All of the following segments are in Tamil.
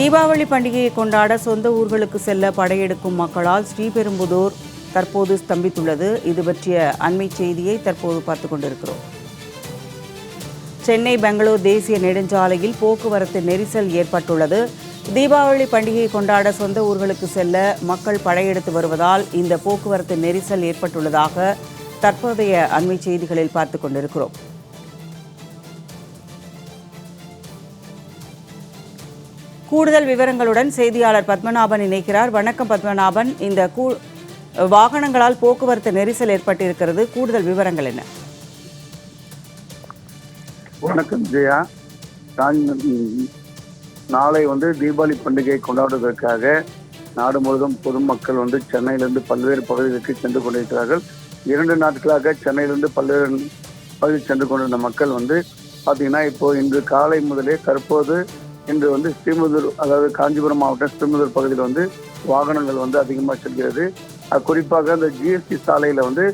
தீபாவளி பண்டிகையை கொண்டாட சொந்த ஊர்களுக்கு செல்ல படையெடுக்கும் மக்களால் ஸ்ரீபெரும்புதூர் தற்போது ஸ்தம்பித்துள்ளது. இது பற்றிய அண்மை செய்தியை தற்போது பார்த்து கொண்டிருக்கிறோம். சென்னை பெங்களூர் தேசிய நெடுஞ்சாலையில் போக்குவரத்து நெரிசல் ஏற்பட்டுள்ளது. தீபாவளி பண்டிகையை கொண்டாட சொந்த ஊர்களுக்கு செல்ல மக்கள் படையெடுத்து வருவதால் இந்த போக்குவரத்து நெரிசல் ஏற்பட்டுள்ளதாக தற்போதைய அண்மை செய்திகளில் பார்த்து கொண்டிருக்கிறோம். கூடுதல் விவரங்களுடன் செய்தியாளர் பத்மநாபன் இணைக்கிறார். வணக்கம் பத்மநாபன். இந்த கூ வாகனங்களால் போக்குவரத்து நெரிசல் ஏற்பட்டிருக்கிறது. கூடுதல் விவரங்கள் என்ன? வணக்கம் ஜெயா. நான் நாளை வந்து தீபாவளி பண்டிகையை கொண்டாடுவதற்காக நாடு முழுவதும் பொதுமக்கள் வந்து சென்னையிலிருந்து பல்வேறு பகுதிகளுக்கு சென்று கொண்டிருக்கிறார்கள். இரண்டு நாட்களாக சென்னையிலிருந்து பல்வேறு பகுதிக்கு சென்று கொண்டிருந்த மக்கள் வந்து பார்த்தீங்கன்னா இப்போ இன்று காலை முதலே தற்போது இன்று வந்து ஸ்ரீமுதூர் அதாவது காஞ்சிபுரம் மாவட்டம் ஸ்ரீமுதூர் பகுதியில் வந்து வாகனங்கள் வந்து அதிகமாக செல்கிறது. குறிப்பாக இந்த ஜிஎஸ்டி சாலையில் வந்து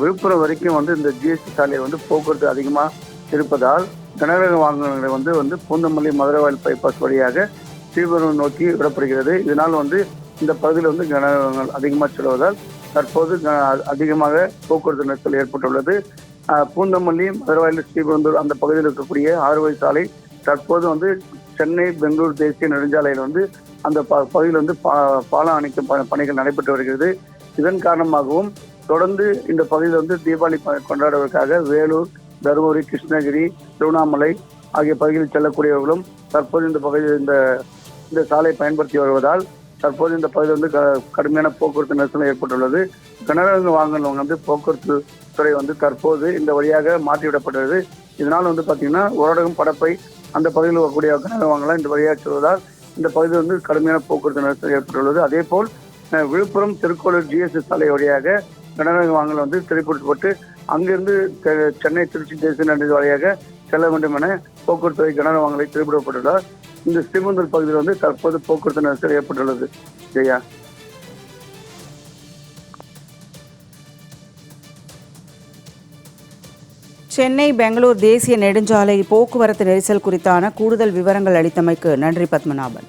விழுப்புரம் வரைக்கும் வந்து இந்த ஜிஎஸ்டி சாலையில் வந்து போக்குவரத்து அதிகமாக இருப்பதால் கனரக வாகனங்களை வந்து வந்து பூந்தமல்லி மதுரவாயில் பைபாஸ் வழியாக ஸ்ரீபுரம் நோக்கி விடப்படுகிறது. இதனால் வந்து இந்த பகுதியில் வந்து கனரகங்கள் அதிகமாக செல்வதால் தற்போது க- அதிகமாக போக்குவரத்து நெரிசல் ஏற்பட்டுள்ளது. பூந்தமல்லி மதுரவாயில் ஸ்ரீபெருந்தூர் அந்த பகுதியில் இருக்கக்கூடிய ஆறு வழி சாலை தற்போது வந்து சென்னை பெங்களூர் தேசிய நெடுஞ்சாலையில் வந்து அந்த ப- பகுதியில் வந்து பா- பாலம் அணைக்கும் பணிகள் நடைபெற்று வருகிறது. இதன் காரணமாகவும் தொடர்ந்து இந்த பகுதியில் வந்து தீபாவளி ப- கொண்டாடுவதற்காக வேலூர் தருமபுரி கிருஷ்ணகிரி திருவண்ணாமலை ஆகிய பகுதியில் செல்லக்கூடியவர்களும் தற்போது இந்த பகுதியில் இந்த இந்த சாலை பயன்படுத்தி வருவதால் தற்போது இந்த பகுதியில் வந்து க- கடுமையான போக்குவரத்து நெரிசல் ஏற்பட்டுள்ளது. கனரக வாகனம் வந்து போக்குவரத்து துறை வந்து தற்போது இந்த வழியாக மாற்றிவிடப்பட்டுள்ளது. இதனால் வந்து பார்த்தீங்கன்னா ஊரடகம் படப்பை அந்த பகுதியில் வரக்கூடிய கனரக இந்த வழியாக செல்வதால் இந்த பகுதியில் வந்து கடுமையான போக்குவரத்து நெரிசல் ஏற்பட்டுள்ளது. அதே போல் விழுப்புரம் திருக்கோளூர் ஜிஎஸ்டி சாலை வழியாக கனரக வாகனம் வந்து திரைப்படுத்தப்பட்டு அங்கிருந்து செ- சென்னை திருச்சி தேசிய நெடுஞ்சாலை வழியாக செல்ல வேண்டும் என போக்குவரத்து துறை கனரக திரைப்படப்பட்டுள்ளார் இந்த ஸ்ரீமந்தர் பகுதியில் வந்து தற்போது போக்குவரத்து நெரிசல் ஏற்பட்டுள்ளது. ஜெயா. சென்னை பெங்களூர் தேசிய நெடுஞ்சாலை போக்குவரத்து நெரிசல் குறித்தான கூடுதல் விவரங்கள் அளித்தமைக்கு நன்றி பத்மநாபன்.